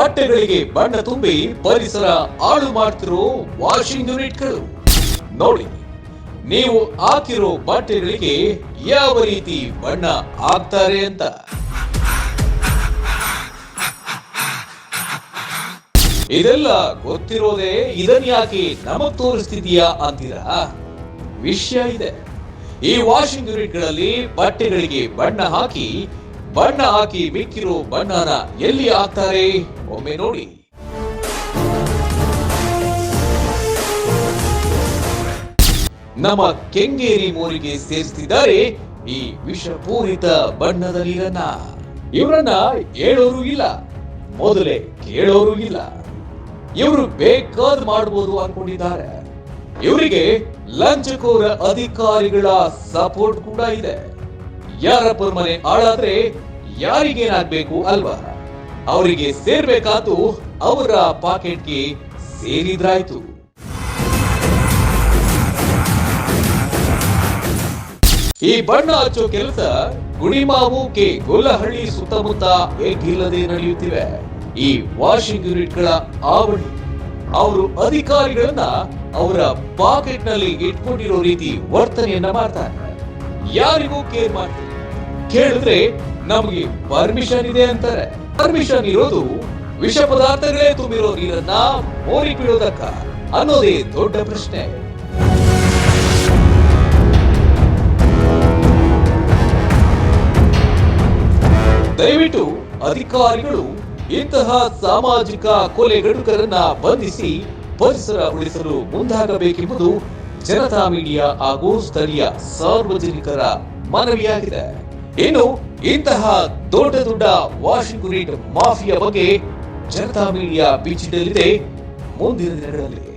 ಬಟ್ಟೆಗಳಿಗೆ ಬಣ್ಣ ತುಂಬಿ ಪರಿಸರ ಹಾಳು ಮಾಡ್ತಿರೋ ವಾಷಿಂಗ್ ಯೂನಿಟ್ಗಳು ನೋಡಿ, ನೀವು ಹಾಕಿರೋ ಬಟ್ಟೆಗಳಿಗೆ ಯಾವ ರೀತಿ ಬಣ್ಣ ಹಾಕ್ತಾರೆ ಅಂತ. ಇದೆಲ್ಲ ಗೊತ್ತಿರೋದೇ ಇದನ್ ಯಾಕೆ ನಮಗ್ ತೋರಿಸ್ತಿದ್ಯಾ ಅಂತೀರಾ? ವಿಷಯ ಇದೆ. ಈ ವಾಷಿಂಗ್ ಯೂನಿಟ್ಗಳಲ್ಲಿ ಬಟ್ಟೆಗಳಿಗೆ ಬಣ್ಣ ಹಾಕಿ ಬಣ್ಣ ಹಾಕಿ ಮಿಕ್ಕಿರೋ ಬಣ್ಣನ ಎಲ್ಲಿ ಹಾಕ್ತಾರೆ? ಒಮ್ಮೆ ನೋಡಿ. ನಮ್ಮ ಕೆಂಗೇರಿ ಮೂರಿಗೆ ಸೇರಿಸುತ್ತಿದ್ದಾರೆ ಈ ವಿಷಪೂರಿತ ಬಣ್ಣದ ನೀರನ್ನ. ಇವರನ್ನ ಹೇಳೋರು ಇಲ್ಲ. ಮೊದಲೇ ಕೇಳೋರು ಇಲ್ಲ. ಇವರು ಬೇಕಾದ ಮಾಡಬಹುದು ಅನ್ಕೊಂಡಿದ್ದಾರೆ. ಇವರಿಗೆ ಲಂಚಕೋರ ಅಧಿಕಾರಿಗಳ ಸಪೋರ್ಟ್ ಕೂಡ ಇದೆ. ಯಾರಪ್ಪರ ಮನೆ ಹಾಳಾದ್ರೆ ಯಾರಿಗೇನಾಗ್ಬೇಕು ಅಲ್ವಾ? ಅವರಿಗೆ ಸೇರ್ಬೇಕಾದ್ದು ಅವರ ಪಾಕೆಟ್ಗೆ ಸೇರಿದ್ರಾಯ್ತು. ಈ ಬಣ್ಣ ಹಚ್ಚೋ ಕೆಲಸ ಗುಣಿಮಾವು ಕೆ ಗೊಲ್ಲಹಳ್ಳಿ ಸುತ್ತಮುತ್ತ ಏಕಿಲ್ಲದೆ ನಡೆಯುತ್ತಿವೆ. ಈ ವಾಷಿಂಗ್ ಯೂನಿಟ್ಗಳ ಆವಡಿ ಅವರು ಅಧಿಕಾರಿಗಳನ್ನ ಅವರ ಪಾಕೆಟ್ನಲ್ಲಿ ಇಟ್ಕೊಂಡಿರೋ ರೀತಿ ವರ್ತನೆಯನ್ನ ಮಾಡ್ತಾರೆ. ಯಾರಿಗೂ ಕೇರ್ ಮಾಡ್ತೀವಿ ಕೇಳಿದ್ರೆ ನಮಗೆ ಪರ್ಮಿಷನ್ ಇದೆ ಅಂತಾರೆ. ಪರ್ಮಿಷನ್ ಇರೋದು ವಿಷ ಪದಾರ್ಥಗಳೇ ತುಂಬಿರೋ ನೀರನ್ನ ಮೋರಿ ಬಿಡೋದಕ್ಕ ಅನ್ನೋದೇ ದೊಡ್ಡ ಪ್ರಶ್ನೆ. ದಯವಿಟ್ಟು ಅಧಿಕಾರಿಗಳು ಇಂತಹ ಸಾಮಾಜಿಕ ಕೊಲೆಗಡುಕರನ್ನ ಬಂಧಿಸಿ ಪರಿಸರ ಉಳಿಸಲು ಮುಂದಾಗಬೇಕೆಂಬುದು ಜನತಾ ಮೀಡಿಯಾ ಹಾಗೂ ಸ್ಥಳೀಯ ಸಾರ್ವಜನಿಕರ ಮನವಿಯಾಗಿದೆ. ಇನ್ನು ಇಂತಹ ದೊಡ್ಡ ದೊಡ್ಡ ವಾಷಿಂಗ್ ಮಾಫಿಯಾ ಬಗ್ಗೆ ಜನತಾ ಮೀಡಿಯಾ ಬಿಚ್ಚಿಡಲಿದೆ ಮುಂದಿನ ದಿನಗಳಲ್ಲಿ